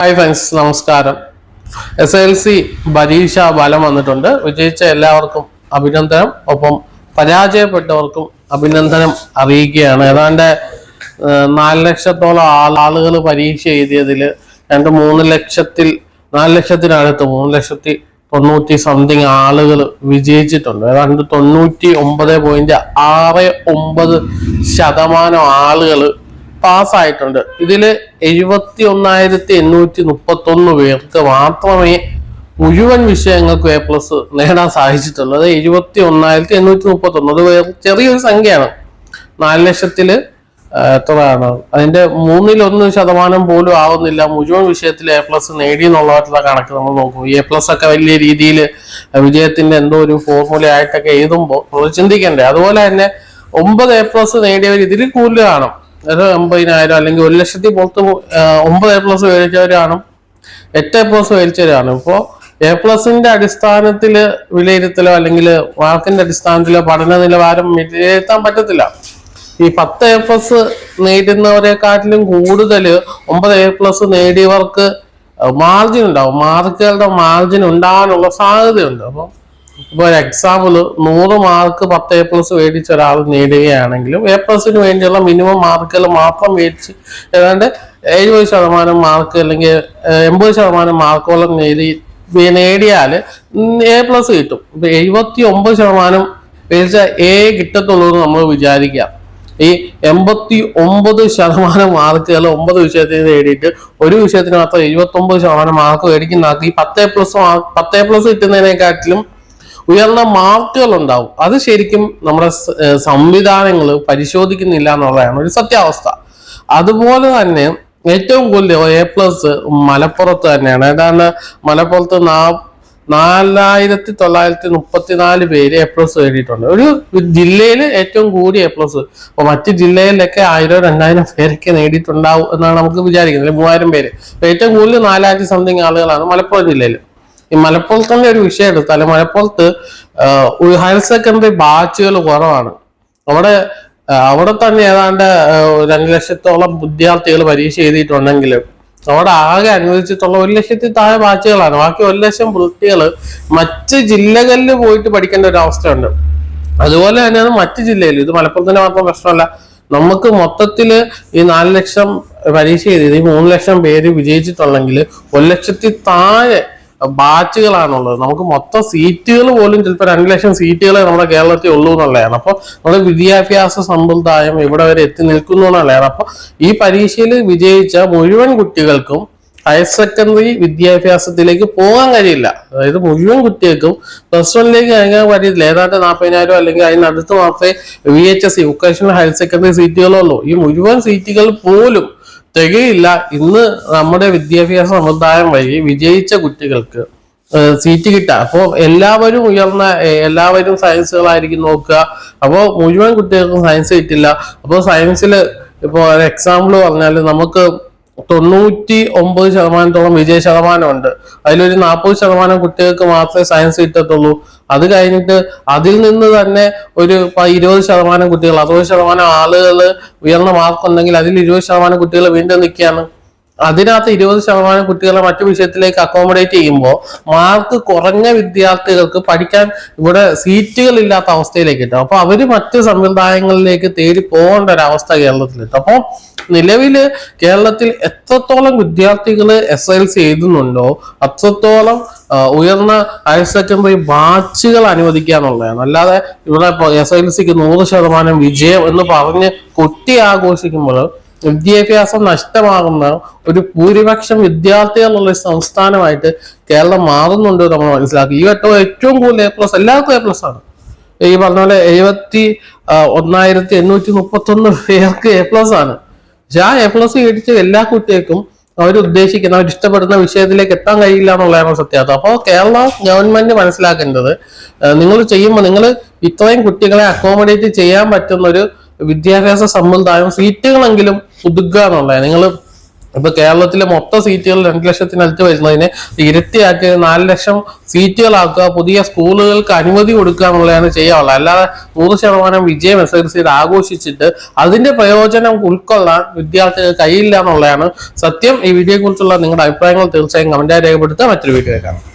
Hi friends നമസ്കാരം. S L C പരീക്ഷ ഫലം വന്നിട്ടുണ്ട്. വിജയിച്ച എല്ലാവർക്കും അഭിനന്ദനം. ഒപ്പം പരാജയപ്പെട്ടവർക്കും അഭിനന്ദനം അറിയിക്കുകയാണ്. ഏതാണ്ട് നാല് ലക്ഷത്തോളം ആളുകൾ പരീക്ഷ എഴുതിയതിൽ രണ്ട് മൂന്ന് ലക്ഷത്തിൽ നാല് ലക്ഷത്തിനടുത്ത് മൂന്ന് ലക്ഷത്തി തൊണ്ണൂറ്റി സംതിങ് ആളുകൾ വിജയിച്ചിട്ടുണ്ട്. ഏതാണ്ട് തൊണ്ണൂറ്റി ഒമ്പത് പോയിന്റ് ആറ് ഒമ്പത് ശതമാനം ആളുകൾ പാസ്സായിട്ടുണ്ട്. ഇതിൽ എഴുപത്തി ഒന്നായിരത്തി എണ്ണൂറ്റി മുപ്പത്തി ഒന്ന് പേർക്ക് മാത്രമേ മുഴുവൻ വിഷയങ്ങൾക്കും എ പ്ലസ് നേടാൻ സാധിച്ചിട്ടുള്ളൂ. അത് എഴുപത്തി ഒന്നായിരത്തി എണ്ണൂറ്റി മുപ്പത്തി ഒന്ന് അത് ചെറിയൊരു സംഖ്യയാണ്. നാല് ലക്ഷത്തിൽ എത്രയാണ്? അതിന്റെ മൂന്നിലൊന്ന് ശതമാനം പോലും ആവുന്നില്ല. മുഴുവൻ വിഷയത്തിൽ എ പ്ലസ് നേടി എന്നുള്ളതായിട്ടുള്ള കണക്ക് നമ്മൾ നോക്കും. എ പ്ലസ് ഒക്കെ വലിയ രീതിയിൽ വിജയത്തിന്റെ എന്തോ ഒരു ഫോർമുല ആയിട്ടൊക്കെ എഴുതുമ്പോൾ നമ്മൾ ചിന്തിക്കണ്ടേ. അതുപോലെ തന്നെ ഒമ്പത് എ പ്ലസ് നേടിയവർ ഇതിൽ കൂടുതൽ കാണും. അത് അമ്പതിനായിരം അല്ലെങ്കിൽ ഒരു ലക്ഷത്തി പുറത്ത് ഒമ്പത് എ പ്ലസ് മേടിച്ചവരാണ്. എട്ട് എ പ്ലസ് മേടിച്ചവരാണ്. ഇപ്പോൾ എ പ്ലസിന്റെ അടിസ്ഥാനത്തിൽ വിലയിരുത്തലോ അല്ലെങ്കിൽ മാർക്കിന്റെ അടിസ്ഥാനത്തിലോ പഠന നിലവാരം വിലയിരുത്താൻ പറ്റത്തില്ല. ഈ പത്ത് എ പ്ലസ് നേടുന്നവരെക്കാട്ടിലും കൂടുതൽ ഒമ്പത് എ പ്ലസ് നേടിയവർക്ക് മാർജിൻ ഉണ്ടാവും. മാർക്കുകളുടെ മാർജിൻ ഉണ്ടാകാനുള്ള സാധ്യതയുണ്ട്. അപ്പം ഇപ്പോൾ ഒരു എക്സാമ്പിൾ നൂറ് മാർക്ക് പത്ത് എ പ്ലസ് മേടിച്ച ഒരാൾ നേടുകയാണെങ്കിലും എ പ്ലസിന് വേണ്ടിയുള്ള മിനിമം മാർക്കുകൾ മാത്രം മേടിച്ച് ഏതാണ്ട് എഴുപത് ശതമാനം മാർക്ക് അല്ലെങ്കിൽ എൺപത് ശതമാനം മാർക്കോളം നേടി നേടിയാൽ എ പ്ലസ് കിട്ടും. ഇപ്പൊ എഴുപത്തി ഒമ്പത് ശതമാനം മേടിച്ച എ കിട്ടത്തുള്ളൂ എന്ന് നമ്മൾ വിചാരിക്കാം ഈ എൺപത്തി ഒമ്പത് ശതമാനം മാർക്കുകൾ ഒമ്പത് വിഷയത്തിന് നേടിയിട്ട് ഒരു വിഷയത്തിന് മാത്രം എഴുപത്തി ഒമ്പത് ശതമാനം മാർക്ക് മേടിക്കുന്ന ഈ പത്ത് പ്ലസ് പത്ത് പ്ലസ് കിട്ടുന്നതിനെക്കാട്ടിലും ഉയർന്ന മാർക്കുകൾ ഉണ്ടാവും. അത് ശരിക്കും നമ്മുടെ സംവിധാനങ്ങൾ പരിശോധിക്കുന്നില്ല എന്നുള്ളതാണ് ഒരു സത്യാവസ്ഥ. അതുപോലെ തന്നെ ഏറ്റവും കൂടുതൽ എ പ്ലസ് മലപ്പുറത്ത് തന്നെയാണ്. ഏതാണ്ട് മലപ്പുറത്ത് നാ നാലായിരത്തി തൊള്ളായിരത്തി മുപ്പത്തിനാല് പേര് എ പ്ലസ് നേടിയിട്ടുണ്ട് ഒരു ജില്ലയിൽ ഏറ്റവും കൂടിയ എ പ്ലസ്. അപ്പൊ മറ്റ് ജില്ലയിലൊക്കെ ആയിരം രണ്ടായിരം പേരൊക്കെ നേടിയിട്ടുണ്ടാവും എന്നാണ് നമുക്ക് വിചാരിക്കുന്നത്. മൂവായിരം പേര്. ഏറ്റവും കൂടുതൽ നാലായിരത്തി സംതിങ് ആളുകളാണ് മലപ്പുറം ജില്ലയിൽ. ഈ മലപ്പുറത്തിന്റെ ഒരു വിഷയം എടുത്താൽ മലപ്പുറത്ത് ഹയർ സെക്കൻഡറി ബാച്ചുകൾ കുറവാണ്. അവിടെ അവിടെ തന്നെ ഏതാണ്ട് രണ്ടു ലക്ഷത്തോളം വിദ്യാർത്ഥികൾ പരീക്ഷ എഴുതിയിട്ടുണ്ടെങ്കിൽ അവിടെ ആകെ അനുവദിച്ചിട്ടുള്ള ഒരു ലക്ഷത്തി താഴെ ബാച്ചുകളാണ് ബാക്കി ഒരു ലക്ഷം കുട്ടികൾ മറ്റ് ജില്ലകളിൽ പോയിട്ട് പഠിക്കേണ്ട ഒരു അവസ്ഥയുണ്ട്. അതുപോലെ തന്നെയാണ് മറ്റ് ജില്ലയിൽ ഇത് മലപ്പുറത്തിന്റെ മാത്രം പ്രശ്നമല്ല. നമുക്ക് മൊത്തത്തിൽ ഈ നാല് ലക്ഷം പരീക്ഷ എഴുതി മൂന്ന് ലക്ഷം പേര് വിജയിച്ചിട്ടുണ്ടെങ്കിൽ ഒരു ലക്ഷത്തി താഴെ ബാച്ചുകളാണുള്ളത്. നമുക്ക് മൊത്തം സീറ്റുകൾ പോലും ചിലപ്പോൾ രണ്ട് ലക്ഷം സീറ്റുകളെ നമ്മുടെ കേരളത്തിൽ ഉള്ളൂ എന്നുള്ളതാണ്. അപ്പോൾ നമ്മുടെ വിദ്യാഭ്യാസ സമ്പ്രദായം ഇവിടെ വരെ എത്തി നിൽക്കുന്നു എന്നുള്ളതാണ്. അപ്പോൾ ഈ പരീക്ഷയിൽ വിജയിച്ച മുഴുവൻ കുട്ടികൾക്കും ഹയർ സെക്കൻഡറി വിദ്യാഭ്യാസത്തിലേക്ക് പോകാൻ കഴിയില്ല. അതായത് മുഴുവൻ കുട്ടികൾക്കും പ്ലസ് വണ്ണിലേക്ക് ഇറങ്ങാൻ കഴിയില്ല ഏതാണ്ട് നാൽപ്പതിനായിരം അല്ലെങ്കിൽ അതിനടുത്ത് മാത്രമേ V H S C vocational higher secondary സീറ്റുകളുള്ളൂ ഈ മുഴുവൻ സീറ്റുകൾ പോലും തികയില്ല ഇന്ന് നമ്മുടെ വിദ്യാഭ്യാസ സമുദായം വഴി വിജയിച്ച കുട്ടികൾക്ക് സീറ്റ് കിട്ടുക. അപ്പോൾ എല്ലാവരും ഉയർന്ന എല്ലാവരും സയൻസുകളായിരിക്കും നോക്കുക. അപ്പോൾ മുഴുവൻ കുട്ടികൾക്കും സയൻസ് കിട്ടില്ല. അപ്പോൾ സയൻസിൽ ഇപ്പോൾ എക്സാമ്പിൾ പറഞ്ഞാൽ നമുക്ക് തൊണ്ണൂറ്റി ഒമ്പത് ശതമാനത്തോളം വിജയ ശതമാനമുണ്ട്. അതിലൊരു നാൽപ്പത് ശതമാനം കുട്ടികൾക്ക് മാത്രമേ സയൻസ് കിട്ടത്തുള്ളൂ. അത് കഴിഞ്ഞിട്ട് അതിൽ നിന്ന് തന്നെ ഒരു ഇരുപത് ശതമാനം കുട്ടികൾ അറുപത് ശതമാനം ആളുകൾ ഉയർന്ന മാർക്ക് ഉണ്ടെങ്കിൽ അതിൽ ഇരുപത് ശതമാനം കുട്ടികൾ വീണ്ടും നിൽക്കുകയാണ്. അതിനകത്ത് ഇരുപത് ശതമാനം കുട്ടികളെ മറ്റു വിഷയത്തിലേക്ക് അക്കോമഡേറ്റ് ചെയ്യുമ്പോൾ മാർക്ക് കുറഞ്ഞ വിദ്യാർത്ഥികൾക്ക് പഠിക്കാൻ ഇവിടെ സീറ്റുകൾ ഇല്ലാത്ത അവസ്ഥയിലേക്ക് ഇട്ടു അപ്പൊ അവർ മറ്റ് സമ്പ്രദായങ്ങളിലേക്ക് തേടി പോകേണ്ട ഒരു അവസ്ഥ കേരളത്തിലെത്തും അപ്പോൾ നിലവിൽ കേരളത്തിൽ എത്രത്തോളം വിദ്യാർത്ഥികൾ എസ് എൽ സി എഴുതുന്നുണ്ടോ അത്രത്തോളം ഉയർന്ന ഹയർ സെക്കൻഡറി ബാച്ചുകൾ അനുവദിക്കുക എന്നുള്ളതാണ്. അല്ലാതെ ഇവിടെ എസ് എൽ സിക്ക് നൂറ് ശതമാനം വിജയം എന്ന് പറഞ്ഞ് കൊട്ടി ആഘോഷിക്കുമ്പോൾ വിദ്യാഭ്യാസം നഷ്ടമാകുന്ന ഒരു ഭൂരിപക്ഷം വിദ്യാർത്ഥികളുള്ള സംസ്ഥാനമായിട്ട് കേരളം മാറുന്നുണ്ട് നമ്മൾ മനസ്സിലാക്കി. ഈ വട്ടം ഏറ്റവും കൂടുതൽ എ പ്ലസ് എല്ലാവർക്കും എ പ്ലസ് ആണ്. ഈ പറഞ്ഞ പോലെ എഴുപത്തി ഒന്നായിരത്തി എണ്ണൂറ്റി മുപ്പത്തി ഒന്ന് പേർക്ക് എ പ്ലസ് ആണ്. പക്ഷെ ആ എ പ്ലസ് മേടിച്ച എല്ലാ കുട്ടികൾക്കും അവർ ഉദ്ദേശിക്കുന്ന അവർ ഇഷ്ടപ്പെടുന്ന വിഷയത്തിലേക്ക് എത്താൻ കഴിയില്ല എന്നുള്ളതാണ് സത്യാർത്ഥം അപ്പോൾ കേരള ഗവൺമെന്റ് മനസ്സിലാക്കേണ്ടത് നിങ്ങൾ ചെയ്യുമ്പോൾ നിങ്ങൾ ഇത്രയും കുട്ടികളെ അക്കോമഡേറ്റ് ചെയ്യാൻ പറ്റുന്ന ഒരു വിദ്യാഭ്യാസ സമ്പ്രദായം സീറ്റുകളെങ്കിലും എന്നുള്ളത് നിങ്ങൾ ഇപ്പൊ കേരളത്തിലെ മൊത്തം സീറ്റുകൾ രണ്ട് ലക്ഷത്തിനടുത്ത് വരുന്നതിനെ ഇരട്ടിയാക്കി നാല് ലക്ഷം സീറ്റുകളാക്കുക പുതിയ സ്കൂളുകൾക്ക് അനുമതി കൊടുക്കുക എന്നുള്ളതാണ് ചെയ്യാനുള്ളത്. അല്ലാതെ നൂറ് ശതമാനം വിജയം എസ് എൽ സിയിൽ ആഘോഷിച്ചിട്ട് അതിന്റെ പ്രയോജനം ഉൾക്കൊള്ളാൻ വിദ്യാർത്ഥികൾ കഴിയില്ല എന്നുള്ളതാണ് സത്യം. ഈ വീഡിയോയെ കുറിച്ചുള്ള നിങ്ങളുടെ അഭിപ്രായങ്ങൾ തീർച്ചയായും കമന്റായി രേഖപ്പെടുത്തുക. മറ്റൊരു വീഡിയോ കാണാം.